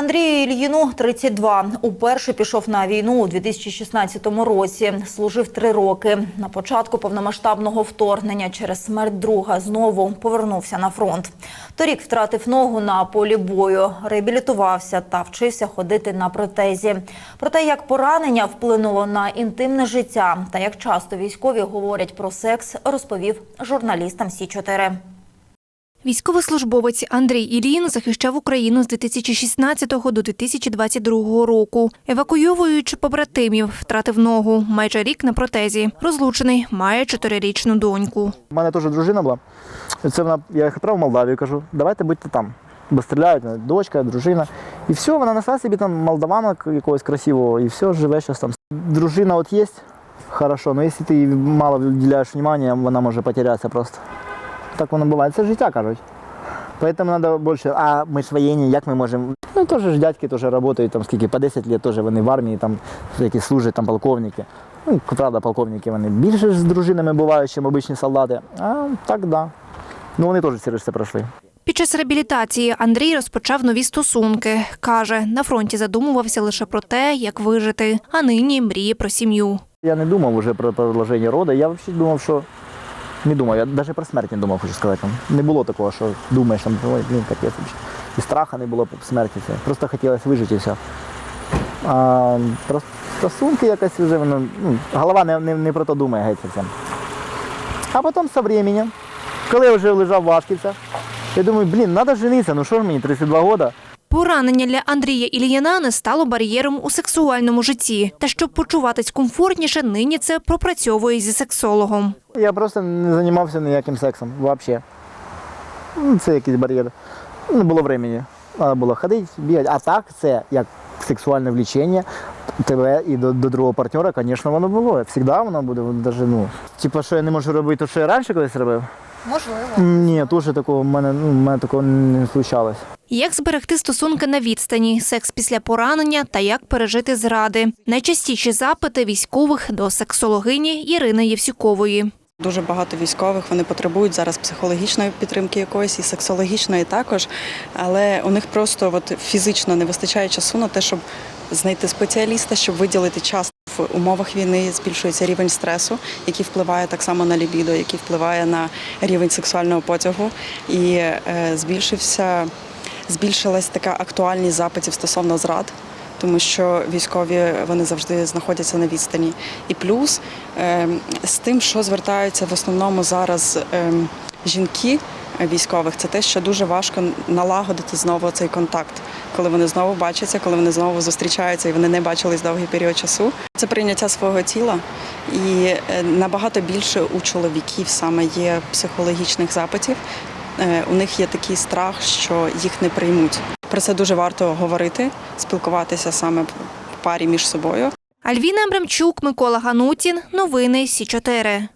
Андрію Ільїну 32. Уперше пішов на війну у 2016 році. Служив три роки. На початку повномасштабного вторгнення через смерть друга знову повернувся на фронт. Торік втратив ногу на полі бою, реабілітувався та вчився ходити на протезі. Про те, як поранення вплинуло на інтимне життя та як часто військові говорять про секс, розповів журналістам Сі 4 Військовослужбовець Андрій Ілін захищав Україну з 2016 до 2022 року. Евакуйовуючи побратимів, втратив ногу майже рік на протезі. Розлучений, має чотирирічну доньку. У мене теж дружина була. Це вона, я їх в Молдавію, кажу, давайте будьте там. Бо стріляють, дочка, дружина. І все, вона знайшла собі там молдавана якогось красивого, і все, живе зараз там. Дружина от є, хорошо, але якщо ти їй мало виділяєш уваги, вона може потерятися просто. Так воно буває, це життя, кажуть. Поэтому треба більше, а ми ж воєнні, як ми можемо. Ну, теж ж дядьки теж працюють, там скільки, по 10 років теж вони в армії, там, які служать, там полковники. Ну, правда, полковники вони більше з дружинами бувають, ніж обичні солдати. А так, да. Ну, вони теж через це пройшли. Під час реабілітації Андрій розпочав нові стосунки. Каже, на фронті задумувався лише про те, як вижити, а нині мріє про сім'ю. Я не думав вже про продовження роду. Я взагалі думав, що не думав, я навіть про смерть не думав, хочу сказати. Не було такого, що думаєш, там, ой, блін, капець. І страха не було смерті. Це. Просто хотілося вижити все. А про стосунки якось вже воно, ну, голова не, не, не про то думає геть цим. А потім з часом, коли я вже лежав в Ашківцях, я думаю, блін, треба женитися, ну що ж мені, 32 роки. Поранення для Андрія Ільяна не стало бар'єром у сексуальному житті. Та щоб почуватись комфортніше, нині це пропрацьовує зі сексологом. Я просто не займався ніяким сексом взагалі. Ну, Це якийсь бар'єр. Не було времени. Треба було ходити, бігати. А так це як сексуальне влічення тебе і до, до другого партнера, звісно, воно було. Всегда воно буде. Даже, ну, типа, що я не можу робити, то що я раніше колись робив. Можливо. Ні, теж такого в мене, ну, в мене такого не случалось. Як зберегти стосунки на відстані, секс після поранення та як пережити зради. Найчастіші запити військових до сексологині Ірини Євсюкової. Дуже багато військових вони потребують зараз психологічної підтримки якоїсь і сексологічної також, але у них просто от фізично не вистачає часу на те, щоб знайти спеціаліста, щоб виділити час. В умовах війни збільшується рівень стресу, який впливає так само на лібідо, який впливає на рівень сексуального потягу, і е, збільшився збільшилась така актуальність запитів стосовно зрад тому що військові вони завжди знаходяться на відстані. І плюс е, з тим, що звертаються в основному зараз е, жінки військових, це те, що дуже важко налагодити знову цей контакт, коли вони знову бачаться, коли вони знову зустрічаються і вони не бачились довгий період часу. Це прийняття свого тіла, і е, набагато більше у чоловіків саме є психологічних запитів. Е, У них є такий страх, що їх не приймуть. Про це дуже варто говорити, спілкуватися саме в парі між собою. Альвіна Абрамчук, Микола Ганутін. Новини Сі 4